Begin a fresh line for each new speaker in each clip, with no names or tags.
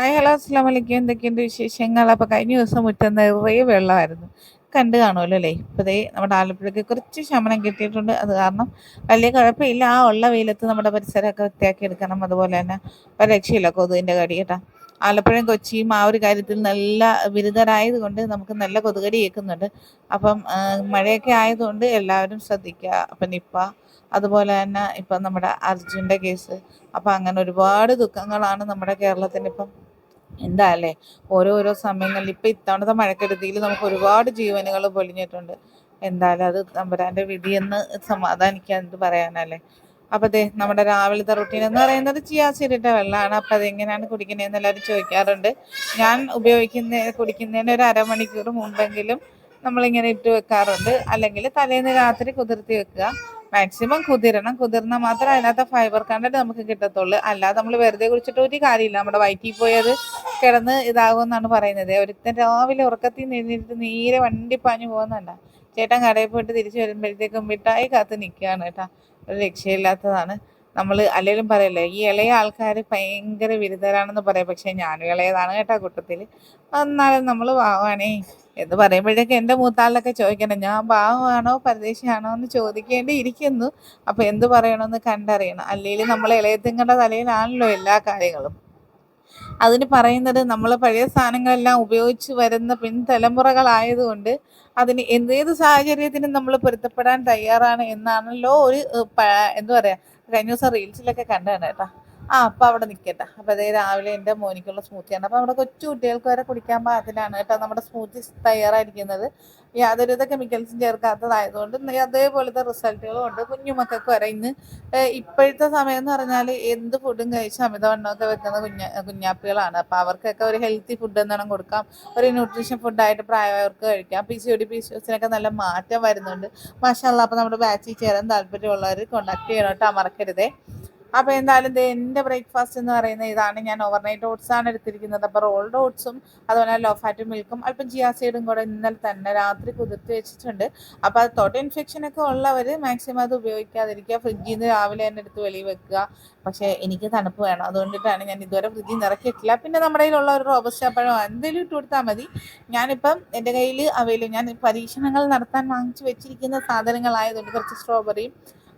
Hi hello അസ്സാം വലൈക്കും എന്തൊക്കെയുണ്ട് വിശേഷങ്ങൾ? അപ്പോൾ കഴിഞ്ഞ ദിവസം മുറ്റം നിറയെ വെള്ളമായിരുന്നു. കണ്ടു കാണുമല്ലോ അല്ലേ? ഇപ്പോൾ ദേ നമ്മുടെ ആലപ്പുഴയ്ക്ക് കുറച്ച് ശമനം കിട്ടിയിട്ടുണ്ട്. അത് കാരണം വലിയ കുഴപ്പമില്ല. ആ ഉള്ള വെയിലത്ത് നമ്മുടെ പരിസരമൊക്കെ വൃത്തിയാക്കി എടുക്കണം. അതുപോലെ തന്നെ ഒരു രക്ഷയില്ല കൊതുകിന്റെ കടി കേട്ടോ. ആലപ്പുഴയും കൊച്ചിയും ആ ഒരു കാര്യത്തിൽ നല്ല ബിരുദരായത് കൊണ്ട് നമുക്ക് നല്ല കൊതുകടി കേൾക്കുന്നുണ്ട് അപ്പം മഴയൊക്കെ ആയതുകൊണ്ട് എല്ലാവരും ശ്രദ്ധിക്കുക. അപ്പം നിപ്പ അതുപോലെ തന്നെ ഇപ്പം നമ്മുടെ അർജുന്റെ കേസ്. അപ്പം അങ്ങനെ ഒരുപാട് ദുഃഖങ്ങളാണ് നമ്മുടെ കേരളത്തിന് ഇപ്പം എന്താ അല്ലേ ഓരോരോ സമയങ്ങളിൽ ഇപ്പം ഇത്തവണത്തെ മഴക്കെടുതിയിൽ നമുക്ക് ഒരുപാട് ജീവനുകൾ പൊലിഞ്ഞിട്ടുണ്ട്. എന്തായാലും അത് തമ്പുരാന്റെ വിധിയെന്ന് സമാധാനിക്കാൻ എന്ത് പറയാനല്ലേ? അപ്പോൾ അതെ നമ്മുടെ രാവിലത്തെ റുട്ടീൻ എന്ന് പറയുന്നത് ചിയാസിരിട്ട വെള്ളമാണ് അപ്പോൾ അതെങ്ങനെയാണ് കുടിക്കുന്നതെന്ന് എല്ലാവരും ചോദിക്കാറുണ്ട്. ഞാൻ ഉപയോഗിക്കുന്ന കുടിക്കുന്നതിന് ഒരു അരമണിക്കൂർ മുമ്പെങ്കിലും നമ്മളിങ്ങനെ ഇട്ട് വെക്കാറുണ്ട്. അല്ലെങ്കിൽ തലേന്ന് രാത്രി കുതിർത്തി വെക്കുക. മാക്സിമം കുതിരണം. കുതിർന്നാൽ മാത്രമേ അതിനകത്ത് ഫൈബർ കണ്ടന്റ് നമുക്ക് കിട്ടത്തുള്ളൂ. അല്ലാതെ നമ്മൾ വെറുതെ കുടിച്ചിട്ട് ഒരു കാര്യമില്ല. നമ്മുടെ വയറ്റിൽ പോയത് കിടന്ന് ഇതാകുമെന്നാണ് പറയുന്നത്. ഒരുത്തൻ രാവിലെ ഉറക്കത്തിൽ നിന്നിട്ട് നേരെ വണ്ടി പാഞ്ഞു പോകുന്നല്ല ചേട്ടൻ കടയിൽ പോയിട്ട് തിരിച്ചു വരുമ്പോഴത്തേക്കും മിഠായി കാത്ത് നിൽക്കുകയാണ് കേട്ടോ. ഒരു രക്ഷയില്ലാത്തതാണ്. നമ്മൾ അല്ലെങ്കിലും പറയല്ലേ ഈ ഇളയ ആൾക്കാർ ഭയങ്കര വിരുദ്ധരാണെന്ന് പറയാം. പക്ഷേ ഞാനും ഇളയതാണ് കേട്ടോ കൂട്ടത്തിൽ എന്നാലും നമ്മൾ പാവമാണേ എന്ന് പറയുമ്പോഴേക്കും എന്റെ മൂത്താളിലൊക്കെ ചോദിക്കണം ഞാൻ പാവമാണോ പരദേശിയാണോ എന്ന് ചോദിക്കേണ്ടി ഇരിക്കുന്നു അപ്പോൾ എന്ത് പറയണമെന്ന് കണ്ടറിയണം. അല്ലെങ്കിൽ നമ്മൾ ഇളയത്തിങ്ങളുടെ തലയിലാണല്ലോ എല്ലാ കാര്യങ്ങളും. അതിന് പറയുന്നത് നമ്മൾ പഴയ സാധനങ്ങളെല്ലാം ഉപയോഗിച്ച് വരുന്ന പിൻതലമുറകളായതുകൊണ്ട് അതിന് ഏത് സാഹചര്യത്തിനും നമ്മൾ പൊരുത്തപ്പെടാൻ തയ്യാറാണ് എന്നാണല്ലോ ഒരു എന്താ പറയുക കഴിഞ്ഞ ദിവസം റീൽസിലൊക്കെ കണ്ടതാണ് കേട്ടോ. ആ അപ്പം അവിടെ നിൽക്കട്ടെ അപ്പം അതേ രാവിലെ എന്റെ മോനിക്കുള്ള സ്മൂത്തിയാണ് അപ്പം അവിടെ കൊച്ചു കുട്ടികൾക്ക് വരെ കുടിക്കാൻ പാകത്തിലാണ് കേട്ടോ നമ്മുടെ സ്മൂത്തി തയ്യാറായിരിക്കുന്നത്. യാതൊരുവിധ കെമിക്കൽസും ചേർക്കാത്തതായതുകൊണ്ട് അതേപോലത്തെ റിസൾട്ടുകളും ഉണ്ട്. കുഞ്ഞുമക്കൾക്ക് വരെ ഇന്ന് ഇപ്പോഴത്തെ സമയം എന്ന് പറഞ്ഞാൽ എന്ത് ഫുഡും കഴിച്ച് അമിതവണ്ണമൊക്കെ വെക്കുന്ന കുഞ്ഞ കുഞ്ഞാപ്പികളാണ്. അപ്പം അവർക്കൊക്കെ ഒരു ഹെൽത്തി ഫുഡ് എന്നാണ് കൊടുക്കാം. ഒരു ന്യൂട്രീഷൻ ഫുഡായിട്ട് പ്രായമായവർക്ക് കഴിക്കാം. P C O D P C നല്ല മാറ്റം വരുന്നുണ്ട്. മാഷാല്ല അപ്പം നമ്മുടെ ബാച്ചിൽ ചേരാൻ താല്പര്യമുള്ളവർ കോണ്ടാക്ട് ചെയ്യണം കേട്ടോ. മറക്കരുതേ. അപ്പോൾ എന്തായാലും ദേ എന്റെ ബ്രേക്ക്ഫാസ്റ്റ് എന്ന് പറയുന്നത് ഇതാണ് ഞാൻ ഓവർനൈറ്റ് ഓട്സ് ആണ് എടുത്തിരിക്കുന്നത്. അപ്പോൾ റോൾഡ് ഓട്സും അതുപോലെ ലോ ഫാറ്റ് മിൽക്കും അല്പം ജിയാസൈഡും കൂടെ ഇന്നലെ തന്നെ രാത്രി കുതിർത്ത് വെച്ചിട്ടുണ്ട്. അപ്പോൾ അത് തൊട്ട് ഇൻഫെക്ഷൻ ഒക്കെ ഉള്ളവർ മാക്സിമം അത് ഉപയോഗിക്കാതിരിക്കുക. ഫ്രിഡ്ജിൽ നിന്ന് രാവിലെ തന്നെ എടുത്ത് വെളിയിൽ വെക്കുക. പക്ഷേ എനിക്ക് തണുപ്പ് വേണം. അതുകൊണ്ടിട്ടാണ് ഞാൻ ഇതുവരെ ഫ്രിഡ്ജിൽ നിറക്കിയിട്ടില്ല. പിന്നെ നമ്മുടെ കയ്യിലുള്ള ഒരു റോബസ്റ്റ പഴം എന്തെങ്കിലും ഇട്ട് കൊടുത്താൽ മതി. ഞാനിപ്പം എന്റെ കയ്യിൽ അവൈലബിൾ ഞാൻ പരീക്ഷണങ്ങൾ നടത്താൻ വാങ്ങിച്ചു വെച്ചിരിക്കുന്ന സാധനങ്ങളായതുകൊണ്ട് കുറച്ച് സ്ട്രോബെറിയും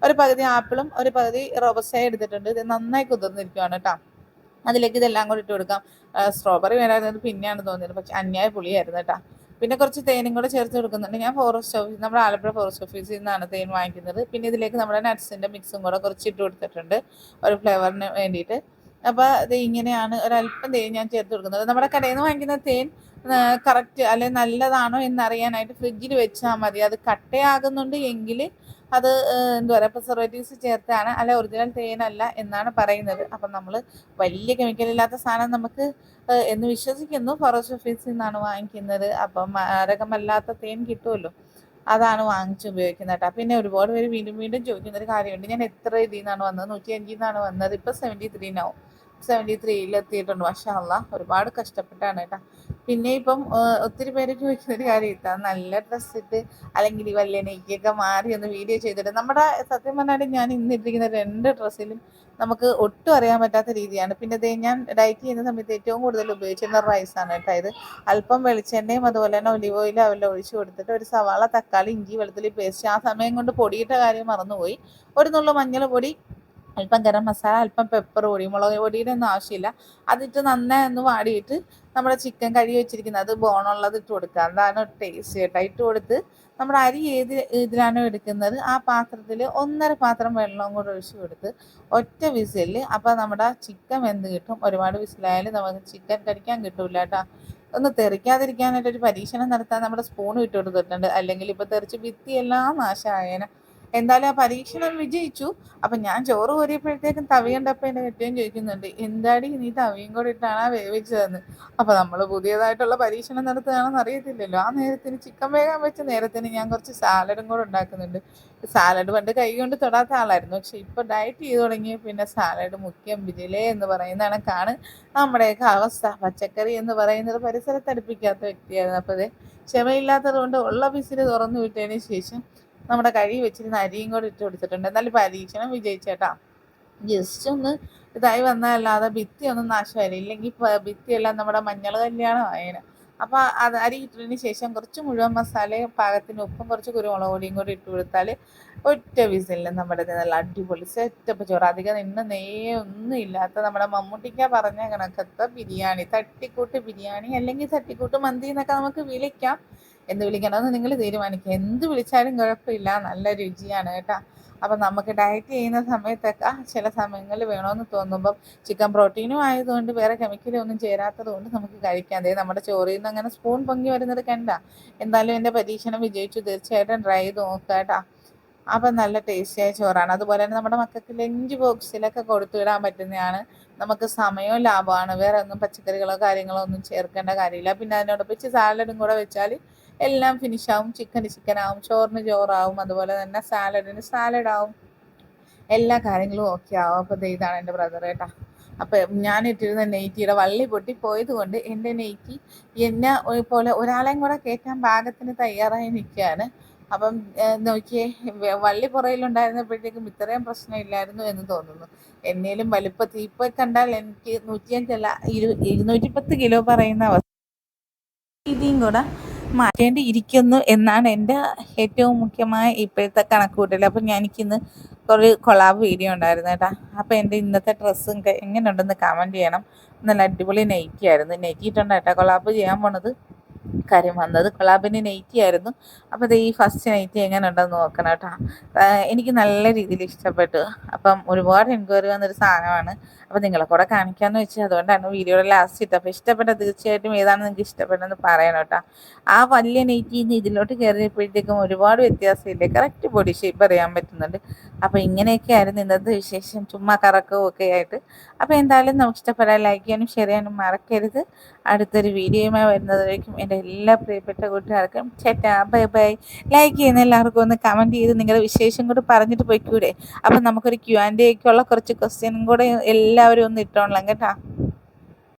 ഒരു പകുതി ആപ്പിളും ഒരു പകുതി റോബസ്റ്റായി എടുത്തിട്ടുണ്ട്. ഇത് നന്നായി കുതിർന്നിരിക്കുകയാണ് കേട്ടോ. അതിലേക്ക് ഇതെല്ലാം കൂടി ഇട്ട് കൊടുക്കാം. സ്ട്രോബെറി വേണമായിരുന്നത് പിന്നെയാണ് തോന്നിയത്. പക്ഷെ അന്യായ പുളിയായിരുന്നു കേട്ടോ. പിന്നെ കുറച്ച് തേനും കൂടെ ചേർത്ത് കൊടുക്കുന്നുണ്ട്. ഞാൻ ഫോറസ്റ്റ് ഓഫീസ് നമ്മുടെ ആലപ്പുഴ ഫോറസ്റ്റ് ഓഫീസിൽ നിന്നാണ് തേൻ വാങ്ങിക്കുന്നത്. പിന്നെ ഇതിലേക്ക് നമ്മുടെ നട്ട്സിന്റെ മിക്സും കൂടെ കുറച്ച് ഇട്ട് കൊടുത്തിട്ടുണ്ട്. ഒരു ഫ്ലേവറിന് വേണ്ടിയിട്ട്. അപ്പോൾ ഇത് ഇങ്ങനെയാണ് ഒരല്പം തേൻ ഞാൻ ചേർത്ത് കൊടുക്കുന്നത്. നമ്മുടെ കടയിൽ നിന്ന് വാങ്ങിക്കുന്ന തേൻ കറക്റ്റ് അല്ലെങ്കിൽ നല്ലതാണോ എന്നറിയാനായിട്ട് ഫ്രിഡ്ജിൽ വെച്ചാൽ മതി. അത് കട്ടയാകുന്നുണ്ട് എങ്കിൽ അത് എന്താ പറയുക പ്രിസർവേറ്റീവ്സ് ചേർത്താണ് അല്ല ഒറിജിനൽ തേനല്ല എന്നാണ് പറയുന്നത്. അപ്പം നമ്മൾ വലിയ കെമിക്കൽ ഇല്ലാത്ത സാധനം നമുക്ക് എന്ന് വിശ്വസിക്കുന്നു. ഫോറസ്റ്റ് ഓഫീസിൽ നിന്നാണ് വാങ്ങിക്കുന്നത്. അപ്പം മാരകമല്ലാത്ത തേൻ കിട്ടുമല്ലോ. അതാണ് വാങ്ങിച്ച് ഉപയോഗിക്കുന്നത് കേട്ടോ. പിന്നെ ഒരുപാട് പേര് വീണ്ടും വീണ്ടും ചോദിക്കുന്ന ഒരു കാര്യമുണ്ട്. ഞാൻ എത്ര ഇതിൽ നിന്നാണ് വന്നത്? നൂറ്റി അഞ്ചിൽ നിന്നാണ് വന്നത്. ഇപ്പം സെവന്റി ത്രീനാവും സെവന്റി ത്രീയിൽ എത്തിയിട്ടുണ്ട് പക്ഷേ അല്ല ഒരുപാട് കഷ്ടപ്പെട്ടാണ് കേട്ടോ. പിന്നെ ഇപ്പം ഒത്തിരി പേര് ചോദിക്കുന്ന ഒരു കാര്യം ഇട്ടാ നല്ല ഡ്രസ്സ് ഇട്ട് അല്ലെങ്കിൽ ഈ വലിയ നെയ്ക്കൊക്കെ മാറി ഒന്ന് വീഡിയോ ചെയ്തിട്ട്. നമ്മുടെ സത്യം പറഞ്ഞാൽ ഞാൻ ഇന്നിട്ടിരിക്കുന്ന രണ്ട് ഡ്രസ്സിലും നമുക്ക് ഒട്ടും അറിയാൻ പറ്റാത്ത രീതിയാണ്. പിന്നെ ഇതേ ഞാൻ ഡയറ്റ് ചെയ്യുന്ന സമയത്ത് ഏറ്റവും കൂടുതൽ ഉപയോഗിച്ചിരുന്ന റൈസാണ് കേട്ടോ ഇത്. അല്പം വെളിച്ചെണ്ണയും അതുപോലെ തന്നെ ഒലിവ് ഓയിൽ അവരെ ഒഴിച്ചു കൊടുത്തിട്ട് ഒരു സവാള തക്കാളി ഇഞ്ചി വെളുത്തുള്ളി പേസ്റ്റ് ആ സമയം കൊണ്ട് പൊടിയിട്ട കാര്യം മറന്നുപോയി. ഒരു നുള്ളു മഞ്ഞൾ പൊടി അല്പം ഗരം മസാല അല്പം പെപ്പർ പൊടി മുളക് പൊടിയുടെ ഒന്നും ആവശ്യമില്ല. അതിട്ട് നന്നായി ഒന്ന് വാടിയിട്ട് നമ്മുടെ ചിക്കൻ കഴുകി വെച്ചിരിക്കുന്നത് അത് ബോണുള്ളത് ഇട്ട് കൊടുക്കുക. അതാണ് ടേസ്റ്റ് കേട്ടോ. ഇട്ട് കൊടുത്ത് നമ്മുടെ അരി ഏത് ഇതിലാണോ എടുക്കുന്നത് ആ പാത്രത്തിൽ ഒന്നര പാത്രം വെള്ളവും കൂടെ ഒഴിച്ച് കൊടുത്ത് ഒറ്റ വിസിലിൽ അപ്പോൾ നമ്മുടെ ചിക്കൻ വെന്ത് കിട്ടും. ഒരുപാട് വിസിലായാലും നമുക്ക് ചിക്കൻ കടിക്കാൻ കിട്ടില്ല കേട്ടോ. ഒന്ന് തെറിക്കാതിരിക്കാനായിട്ടൊരു പരീക്ഷണം നടത്താൻ നമ്മുടെ സ്പൂൺ ഇട്ട് കൊടുത്തിട്ടുണ്ട്. അല്ലെങ്കിൽ ഇപ്പോൾ തെറിച്ച് ഭിത്തിയെല്ലാം നാശമായേനെ. എന്തായാലും ആ പരീക്ഷണം വിജയിച്ചു. അപ്പം ഞാൻ ചോറ് കോരിയപ്പോഴത്തേക്കും തവി കണ്ടപ്പോൾ എന്റെ കെട്ടിയും ചോദിക്കുന്നുണ്ട് എന്താടി നീ തവിയും കൂടെ ഇട്ടാണ് വേവിച്ചതെന്ന്? അപ്പം നമ്മൾ പുതിയതായിട്ടുള്ള പരീക്ഷണം നടത്തുകയാണെന്ന് അറിയത്തില്ലല്ലോ. ആ നേരത്തിന് ചിക്കൻ വേഗം വെച്ച നേരത്തിന് ഞാൻ കുറച്ച് സാലഡും കൂടെ ഉണ്ടാക്കുന്നുണ്ട്. സാലഡ് പണ്ട് കൈ കൊണ്ട് തൊടാത്ത ആളായിരുന്നു. പക്ഷെ ഇപ്പോൾ ഡയറ്റ് ചെയ്ത് തുടങ്ങിയ പിന്നെ സാലഡ് മുഖ്യം വിജിലേ എന്ന് പറയുന്ന കണക്കാണ് നമ്മുടെയൊക്കെ അവസ്ഥ. പച്ചക്കറി എന്ന് പറയുന്നത് പരിസരത്തടുപ്പിക്കാത്ത വ്യക്തിയായിരുന്നു. അപ്പോൾ അതെ ക്ഷമയില്ലാത്തത് കൊണ്ട് ഉള്ള പിസിന് തുറന്നു വിട്ടതിന് ശേഷം നമ്മുടെ കഴി വെച്ചിരുന്ന അരിയും കൂടെ ഇട്ട് കൊടുത്തിട്ടുണ്ട്. എന്നാലും പരീക്ഷണം വിജയിച്ചേട്ടാ. ജസ്റ്റ് ഒന്ന് ഇതായി വന്നതല്ലാതെ ഭിത്തിയൊന്നും നാശമായില്ല. ഇല്ലെങ്കിൽ ഭിത്തിയെല്ലാം നമ്മുടെ മഞ്ഞൾ കല്യാണം ആയേനെ അപ്പോൾ അത് അരി ഇട്ടതിന് ശേഷം കുറച്ച് മുഴുവൻ മസാലയും പാകത്തിന് ഉപ്പും കുറച്ച് കുരുമുളക് പൊടിയും കൂടി ഇട്ട് കൊടുത്താൽ ഒറ്റ വിസിലിൽ നമ്മുടെ നല്ല അടിപൊളി സെറ്റപ്പ് ചോറ്. അധികം നിന്ന് നെയ്യേ ഒന്നും ഇല്ലാത്ത നമ്മുടെ മമ്മൂട്ടിക്ക പറഞ്ഞ കണക്കത്തെ ബിരിയാണി. തട്ടിക്കൂട്ട് ബിരിയാണി അല്ലെങ്കിൽ തട്ടിക്കൂട്ട് മന്തി എന്നൊക്കെ നമുക്ക് വിളിക്കാം. എന്ത് വിളിക്കണമെന്ന് നിങ്ങൾ തീരുമാനിക്കുക. എന്ത് വിളിച്ചാലും കുഴപ്പമില്ല. നല്ല രുചിയാണ് കേട്ടോ. അപ്പം നമുക്ക് ഡയറ്റ് ചെയ്യുന്ന സമയത്തൊക്കെ ചില സമയങ്ങളിൽ വേണമെന്ന് തോന്നുമ്പം ചിക്കൻ പ്രോട്ടീനും ആയതുകൊണ്ട് വേറെ കെമിക്കലും ഒന്നും ചേരാത്തത് കൊണ്ട് നമുക്ക് കഴിക്കാം. അതായത് നമ്മുടെ ചോറിൽ നിന്ന് അങ്ങനെ സ്പൂൺ പൊങ്ങി വരുന്നത് കണ്ട. എന്തായാലും എന്റെ പരീക്ഷണം വിജയിച്ചു. തീർച്ചയായിട്ടും ട്രൈ ചെയ്ത് നോക്കുക കേട്ടോ. അപ്പം നല്ല ടേസ്റ്റിയായ ചോറാണ്. അതുപോലെ തന്നെ നമ്മുടെ മക്കൾക്ക് ലഞ്ച് ബോക്സിലൊക്കെ കൊടുത്തു വിടാൻ പറ്റുന്നതാണ്. നമുക്ക് സമയവും ലാഭമാണ്. വേറെ ഒന്നും പച്ചക്കറികളോ കാര്യങ്ങളോ ഒന്നും ചേർക്കേണ്ട കാര്യമില്ല. പിന്നെ അതിനോടൊപ്പം സാലഡും കൂടെ വെച്ചാൽ എല്ലാം ഫിനിഷ് ആവും. ചിക്കന് ചിക്കൻ ആവും. ചോറിന് ചോറാവും. അതുപോലെ തന്നെ സാലഡിന് സാലഡ് ആവും. എല്ലാ കാര്യങ്ങളും ഓക്കെ ആവും. അപ്പോൾ ഇതാണ് എന്റെ ബ്രദർ കേട്ടാ അപ്പം ഞാൻ ഇട്ടിരുന്ന നെയ്റ്റിയുടെ വള്ളി പൊട്ടി പോയത് കൊണ്ട് എന്റെ നെയ്റ്റി എന്നെ പോലെ ഒരാളെയും കൂടെ കയറ്റാൻ പാകത്തിന് തയ്യാറായി നിൽക്കുകയാണ്. അപ്പം നോക്കിയേ വള്ളി പുറയിലുണ്ടായിരുന്നപ്പോഴത്തേക്കും ഇത്രയും പ്രശ്നമില്ലായിരുന്നു എന്ന് തോന്നുന്നു. എന്നേലും വലുപ്പത്തിൽ ഇപ്പോൾ കണ്ടാൽ എനിക്ക് നൂറ്റിയഞ്ചല്ല ഇരു ഇരുന്നൂറ്റി പത്ത് കിലോ പറയുന്ന അവസ്ഥ. ഇതും കൂടെ മാറ്റേണ്ടി ഇരിക്കുന്നു എന്നാണ് എന്റെ ഏറ്റവും മുഖ്യമായ ഇപ്പോഴത്തെ കണക്കുകൂട്ടൽ. അപ്പം എനിക്കിന്ന് കുറേ കൊളാബ് വീഡിയോ ഉണ്ടായിരുന്നു കേട്ടോ. അപ്പോൾ എന്റെ ഇന്നത്തെ ഡ്രസ്സും എങ്ങനെയുണ്ടെന്ന് കമന്റ് ചെയ്യണം. നല്ല അടിപൊളി നെയ്ക്കായിരുന്നു ഇട്ടുണ്ട് കേട്ടോ കൊളാബ് ചെയ്യാൻ പോണത്. കാര്യം വന്നത്. കൊളാബിന് നൈറ്റി ആയിരുന്നു. അപ്പോൾ ഇത് ഈ ഫസ്റ്റ് നൈറ്റി എങ്ങനെ ഉണ്ടെന്ന് നോക്കണം കേട്ടോ. എനിക്ക് നല്ല രീതിയിൽ ഇഷ്ടപ്പെട്ടു. അപ്പം ഒരുപാട് എൻക്വയറി വന്നൊരു സാധനമാണ്. അപ്പോൾ നിങ്ങളെ കൂടെ കാണിക്കാമെന്ന് വെച്ചാൽ അതുകൊണ്ടാണ് വീഡിയോയുടെ ലാസ്റ്റ് ഇട്ടത്. അപ്പോൾ ഇഷ്ടപ്പെട്ട തീർച്ചയായിട്ടും ഏതാണ് നിങ്ങൾക്ക് ഇഷ്ടപ്പെട്ടതെന്ന് പറയണം കേട്ടോ. ആ വലിയ നെയ്റ്റിൽ നിന്ന് ഇതിലോട്ട് കയറിയപ്പോഴത്തേക്കും ഒരുപാട് വ്യത്യാസമില്ലേ? കറക്റ്റ് ബോഡി ഷേപ്പ് അറിയാൻ പറ്റുന്നുണ്ട്. അപ്പോൾ ഇങ്ങനെയൊക്കെ ആയിരുന്നു ഇന്നത്തെ വിശേഷം. ചുമ്മാ കറക്കവും ഒക്കെ ആയിട്ട്. അപ്പോൾ എന്തായാലും നമുക്ക് ഇഷ്ടപ്പെടാൻ ലൈക്ക് ചെയ്യാനും ഷെയർ ചെയ്യാനും മറക്കരുത്. അടുത്തൊരു വീഡിയോയുമായി വരുന്നതായിരിക്കും എന്റെ എല്ലാ പ്രിയപ്പെട്ട കൂട്ടുകാർക്കും ചേട്ടാ ബൈ ബൈ ലൈക്ക് ചെയ്യുന്ന എല്ലാവർക്കും ഒന്ന് കമന്റ് ചെയ്ത് നിങ്ങളുടെ വിശേഷം കൂടി പറഞ്ഞിട്ട് പോയിക്കൂടെ? അപ്പം നമുക്കൊരു ക്യു ആൻഡ് ഒക്കെ ഉള്ള കുറച്ച് ക്വസ്റ്റ്യനും കൂടെ എല്ലാവരും ഒന്ന് ഇട്ടോളാം കേട്ടോ.